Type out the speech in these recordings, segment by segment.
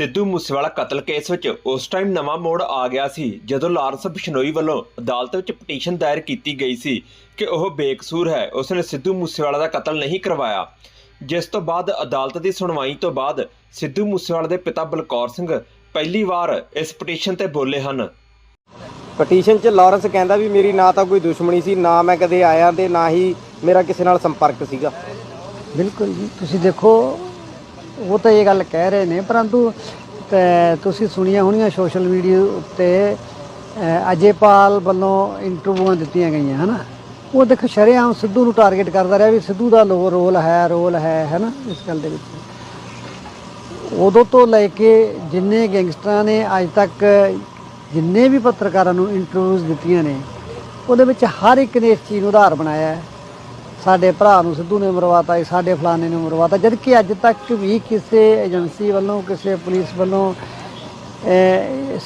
ਸਿੱਧੂ ਮੂਸੇਵਾਲਾ ਕਤਲ ਕੇਸ ਵਿੱਚ ਉਸ ਟਾਈਮ ਨਵਾਂ ਮੋੜ ਆ ਗਿਆ ਸੀ ਜਦੋਂ ਲਾਰੈਂਸ ਬਿਸ਼ਨੋਈ ਵੱਲੋਂ ਅਦਾਲਤ ਵਿੱਚ ਪਟੀਸ਼ਨ ਦਾਇਰ ਕੀਤੀ ਗਈ ਸੀ ਕਿ ਉਹ ਬੇਕਸੂਰ ਹੈ ਉਸਨੇ ਸਿੱਧੂ ਮੂਸੇਵਾਲਾ ਦਾ ਕਤਲ ਨਹੀਂ ਕਰਵਾਇਆ। ਜਿਸ ਤੋਂ ਬਾਅਦ ਅਦਾਲਤ ਦੀ ਸੁਣਵਾਈ ਤੋਂ ਬਾਅਦ ਸਿੱਧੂ ਮੂਸੇਵਾਲਾ ਦੇ ਪਿਤਾ ਬਲਕੌਰ ਸਿੰਘ ਪਹਿਲੀ ਵਾਰ ਇਸ ਪਟੀਸ਼ਨ ਤੇ ਬੋਲੇ ਹਨ। ਪਟੀਸ਼ਨ 'ਚ ਲਾਰੈਂਸ ਕਹਿੰਦਾ ਵੀ ਮੇਰੀ ਨਾ ਤਾਂ ਕੋਈ ਦੁਸ਼ਮਣੀ ਸੀ ਨਾ ਮੈਂ ਕਦੇ ਆਇਆ ਤੇ ਨਾ ਹੀ ਮੇਰਾ ਕਿਸੇ ਨਾਲ ਸੰਪਰਕ ਸੀਗਾ। ਬਿਲਕੁਲ ਜੀ ਤੁਸੀਂ ਦੇਖੋ ਉਹ ਤਾਂ ਇਹ ਗੱਲ ਕਹਿ ਰਹੇ ਨੇ ਪਰੰਤੂ ਤੁਸੀਂ ਸੁਣੀਆਂ ਹੋਣੀਆਂ ਸੋਸ਼ਲ ਮੀਡੀਆ ਉੱਤੇ ਅਹ, ਅਜੇਪਾਲ ਵੱਲੋਂ ਇੰਟਰਵਿਊਆਂ ਦਿੱਤੀਆਂ ਗਈਆਂ ਹਨਾ? ਉਹ ਦੇਖੋ ਸ਼ਰੇਆਮ ਸਿੱਧੂ ਨੂੰ ਟਾਰਗੇਟ ਕਰਦਾ ਰਿਹਾ ਵੀ ਸਿੱਧੂ ਦਾ ਲੋ ਰੋਲ ਹੈ ਰੋਲ ਹੈ ਹਨਾ ਇਸ ਗੱਲ ਦੇ ਵਿੱਚ। ਉਦੋਂ ਤੋਂ ਲੈ ਕੇ ਜਿੰਨੇ ਗੈਂਗਸਟਰਾਂ ਨੇ ਅੱਜ ਤੱਕ ਜਿੰਨੇ ਵੀ ਪੱਤਰਕਾਰਾਂ ਨੂੰ ਇੰਟਰਵਿਊਜ਼ ਦਿੱਤੀਆਂ ਨੇ ਉਹਦੇ ਵਿੱਚ ਹਰ ਇੱਕ ਨੇ ਇਸ ਚੀਜ਼ ਨੂੰ ਆਧਾਰ ਬਣਾਇਆ। ਹੈ ਸਾਡੇ ਭਰਾ ਨੂੰ ਸਿੱਧੂ ਨੇ ਮਰਵਾਤਾ ਜੀ, ਸਾਡੇ ਫਲਾਣੇ ਨੂੰ ਮਰਵਾਤਾ। ਜਦ ਕਿ ਅੱਜ ਤੱਕ ਵੀ ਕਿਸੇ ਏਜੰਸੀ ਵੱਲੋਂ, ਕਿਸੇ ਪੁਲਿਸ ਵੱਲੋਂ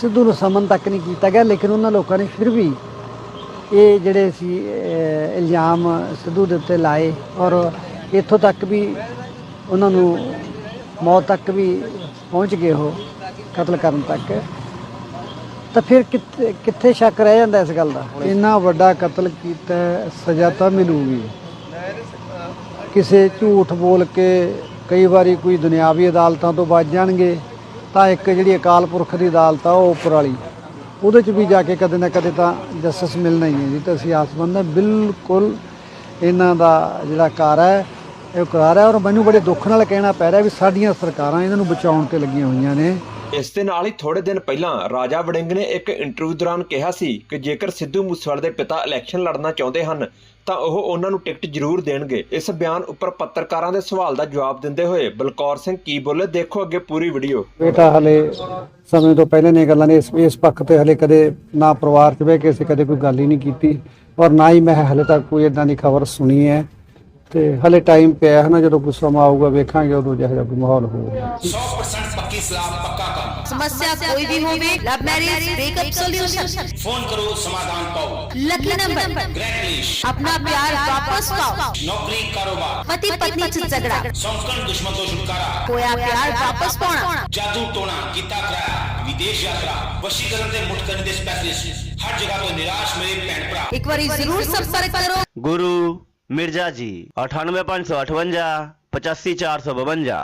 ਸਿੱਧੂ ਨੂੰ ਸਮਨ ਤੱਕ ਨਹੀਂ ਕੀਤਾ ਗਿਆ, ਲੇਕਿਨ ਉਹਨਾਂ ਲੋਕਾਂ ਨੇ ਫਿਰ ਵੀ ਇਹ ਜਿਹੜੇ ਸੀ ਇਲਜ਼ਾਮ ਸਿੱਧੂ ਦੇ ਉੱਤੇ ਲਾਏ ਔਰ ਇੱਥੋਂ ਤੱਕ ਵੀ ਉਹਨਾਂ ਨੂੰ ਮੌਤ ਤੱਕ ਵੀ ਪਹੁੰਚ ਗਏ ਉਹ, ਕਤਲ ਕਰਨ ਤੱਕ। ਤਾਂ ਫਿਰ ਕਿੱਥੇ ਕਿੱਥੇ ਸ਼ੱਕ ਰਹਿ ਜਾਂਦਾ ਇਸ ਗੱਲ ਦਾ? ਇੰਨਾ ਵੱਡਾ ਕਤਲ ਕੀਤਾ, ਸਜ਼ਾ ਤਾਂ ਮਿਲੂਗੀ। ਕਿਸੇ ਝੂਠ ਬੋਲ ਕੇ ਕਈ ਵਾਰੀ ਕੋਈ ਦੁਨਿਆਵੀ ਅਦਾਲਤਾਂ ਤੋਂ ਬਚ ਜਾਣਗੇ, ਤਾਂ ਇੱਕ ਜਿਹੜੀ ਅਕਾਲ ਪੁਰਖ ਦੀ ਅਦਾਲਤ ਆ, ਉਹ ਉੱਪਰ ਵਾਲੀ। ਉਹਦੇ 'ਚ ਵੀ ਜਾ ਕੇ ਕਦੇ ਨਾ ਕਦੇ ਤਾਂ ਜਸਟਿਸ ਮਿਲਣਾ ਹੀ ਹੈ ਜੀ। ਤਾਂ ਅਸੀਂ ਆਸਮੰਦ ਹਾਂ, ਬਿਲਕੁਲ ਇਹਨਾਂ ਦਾ ਜਿਹੜਾ ਕਾਰ ਹੈ, ਇਹ ਕਰਾਰ ਹੈ। ਔਰ ਮੈਨੂੰ ਬੜੇ ਦੁੱਖ ਨਾਲ ਕਹਿਣਾ ਪੈ ਰਿਹਾ ਵੀ ਸਾਡੀਆਂ ਸਰਕਾਰਾਂ ਇਹਨਾਂ ਨੂੰ ਬਚਾਉਣ ਤੇ ਲੱਗੀਆਂ ਹੋਈਆਂ ਨੇ। ਇਸ ਦੇ ਨਾਲ ਹੀ ਥੋੜੇ ਦਿਨ ਪਹਿਲਾਂ ਰਾਜਾ ਵੜਿੰਗ ਨੇ ਇੱਕ ਇੰਟਰਵਿਊ ਦੌਰਾਨ ਕਿਹਾ ਸੀ ਕਿ ਜੇਕਰ ਸਿੱਧੂ ਮੂਸੇਵਾਲੇ ਦੇ ਪਿਤਾ ਇਲੈਕਸ਼ਨ ਲੜਨਾ ਚਾਹੁੰਦੇ ਹਨ ਤਾਂ ਉਹ ਉਹਨਾਂ ਨੂੰ ਟਿਕਟ ਜ਼ਰੂਰ ਦੇਣਗੇ। ਇਸ ਬਿਆਨ ਉੱਪਰ ਪੱਤਰਕਾਰਾਂ ਦੇ ਸਵਾਲ ਦਾ ਜਵਾਬ ਦਿੰਦੇ ਹੋਏ ਬਲਕੌਰ ਸਿੰਘ ਕੀ ਬੋਲੇ ਦੇਖੋ ਅੱਗੇ ਪੂਰੀ ਵੀਡੀਓ ਬੇਟਾ ਹਲੇ ਸਮੇਂ ਤੋਂ ਪਹਿਲੇ ਨੇ ਗੱਲਾਂ ਨੇ ਇਸ ਇਸ ਪੱਖ ਤੇ ਹਲੇ ਕਦੇ ਨਾ ਪਰਿਵਾਰ 'ਚ ਬਹਿ ਕੇ ਅਸੀਂ ਕਦੇ ਕੋਈ ਗੱਲ ਹੀ ਨਹੀਂ ਕੀਤੀ ਔਰ ਨਾ ਹੀ ਮੈਂ ਹਲੇ ਤੱਕ ਕੋਈ ਇਦਾਂ ਦੀ ਖਬਰ ਸੁਣੀ ਹੈ। ਤੇ ਹਲੇ ਟਾਈਮ ਪਿਆ ਹੈ ਨਾ ਜਦੋਂ ਕੋਈ ਸਮਾਂ ਆਊਗਾ ਵੇਖਾਂਗੇ ਉਦੋਂ ਜਿਹੋ ਜਿਹਾ ਕੋਈ ਮਾਹੌਲ ਹੋਊਗਾ। 100% इस्लाम पक्का काम। समस्या कोई भी होवे love marriage breakup solution phone करो समाधान पाओ। लकी नंबर ग्रेटलिश अपना प्यार वापस पाओ। नौकरी कारोबार। पति पत्नी ऐसी झगड़ा। संस्करण दुश्मन तो छुटकारा कोया प्यार वापस पाना। जादू टोना किता कराया। विदेश यात्रा वशीकरण ऐसी मुठकर स्पेशलिस्ट हर जगह तो निराश मेरे भैन एक बार ज़रूर संपर्क करो। गुरु मिर्ज़ा जी अठानवे पाँच सौ अठवंजा पचासी चार सौ बवंजा।